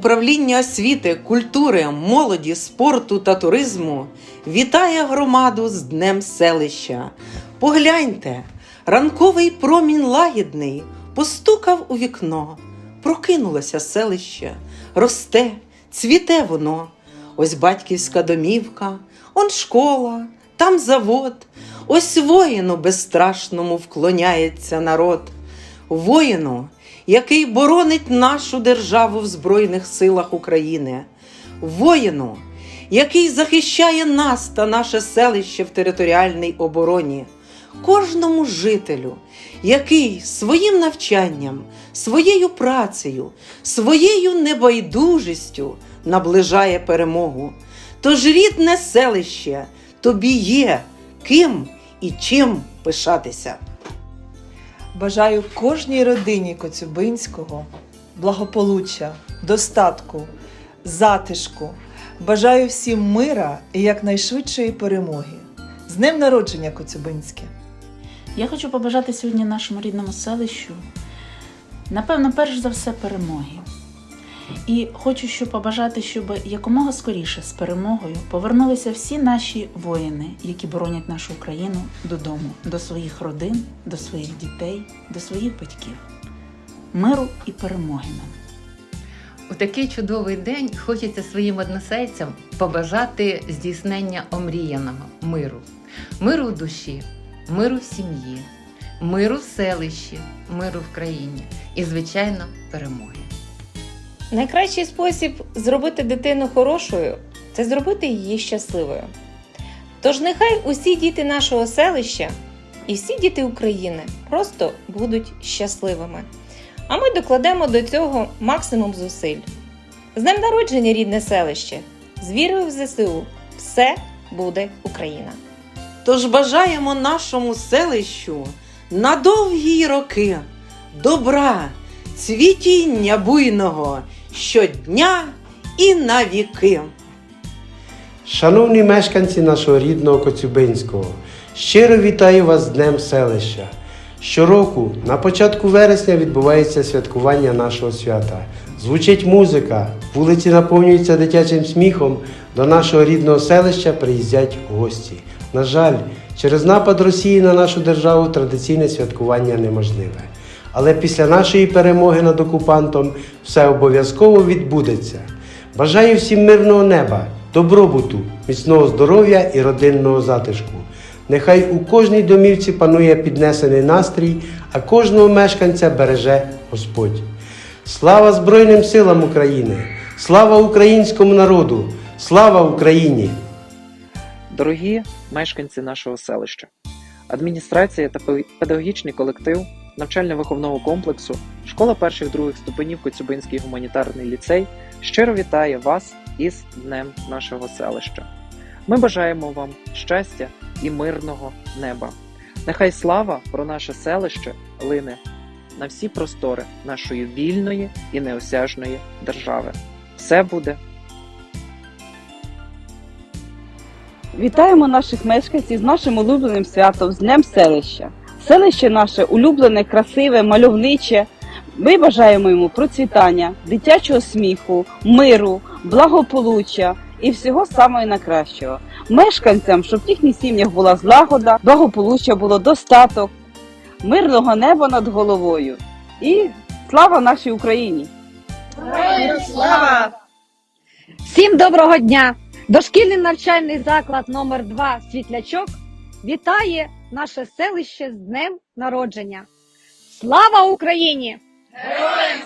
Управління освіти, культури, молоді, спорту та туризму вітає громаду з Днем селища. Погляньте, ранковий промінь лагідний постукав у вікно. Прокинулося селище, росте, цвіте воно. Ось батьківська домівка, он школа, там завод. Ось воїну безстрашному вклоняється народ. Воїну, який боронить нашу державу в Збройних силах України, воїну, який захищає нас та наше селище в територіальній обороні, кожному жителю, який своїм навчанням, своєю працею, своєю небайдужістю наближає перемогу. Тож рідне селище тобі є ким і чим пишатися. Бажаю кожній родині Коцюбинського благополуччя, достатку, затишку. Бажаю всім мира і якнайшвидшої перемоги. З днем народження Коцюбинське! Я хочу побажати сьогодні нашому рідному селищу, напевно, перш за все, перемоги. І хочу щоб побажати, щоб якомога скоріше з перемогою повернулися всі наші воїни, які боронять нашу Україну додому, до своїх родин, до своїх дітей, до своїх батьків. Миру і перемоги нам. У такий чудовий день хочеться своїм односельцям побажати здійснення омріяного миру, миру в душі, миру в сім'ї, миру в селищі, миру в країні і, звичайно, перемоги. Найкращий спосіб зробити дитину хорошою це зробити її щасливою. Тож нехай усі діти нашого селища і всі діти України просто будуть щасливими. А ми докладемо до цього максимум зусиль. З днем народження, рідне селище! З вірою в ЗСУ! Все буде Україна! Тож бажаємо нашому селищу на довгі роки добра, цвітіння буйного щодня і на віки. Шановні мешканці нашого рідного Коцюбинського, щиро вітаю вас з Днем селища. Щороку на початку вересня відбувається святкування нашого свята. Звучить музика, вулиці наповнюються дитячим сміхом. До нашого рідного селища приїздять гості. На жаль, через напад Росії на нашу державу традиційне святкування неможливе. Але після нашої перемоги над окупантом все обов'язково відбудеться. Бажаю всім мирного неба, добробуту, міцного здоров'я і родинного затишку. Нехай у кожній домівці панує піднесений настрій, а кожного мешканця береже Господь. Слава Збройним силам України! Слава українському народу! Слава Україні! Дорогі мешканці нашого селища, адміністрація та педагогічний колектив навчально-виховного комплексу Школа перших других ступенів Коцюбинський гуманітарний ліцей щиро вітає вас із Днем нашого селища. Ми бажаємо вам щастя і мирного неба. Нехай слава про наше селище лине на всі простори нашої вільної і неосяжної держави. Все буде Вітаємо наших мешканців з нашим улюбленим святом, з Днем селища. Селище наше улюблене, красиве, мальовниче. Ми бажаємо йому процвітання, дитячого сміху, миру, благополуччя і всього самого найкращого. Мешканцям, щоб в їхніх сім'ях була злагода, благополуччя було достаток, мирного неба над головою. І слава нашій Україні! Всім доброго дня! Дошкільний навчальний заклад номер 2 Світлячок вітає наше селище з днем народження. Слава Україні! Героям!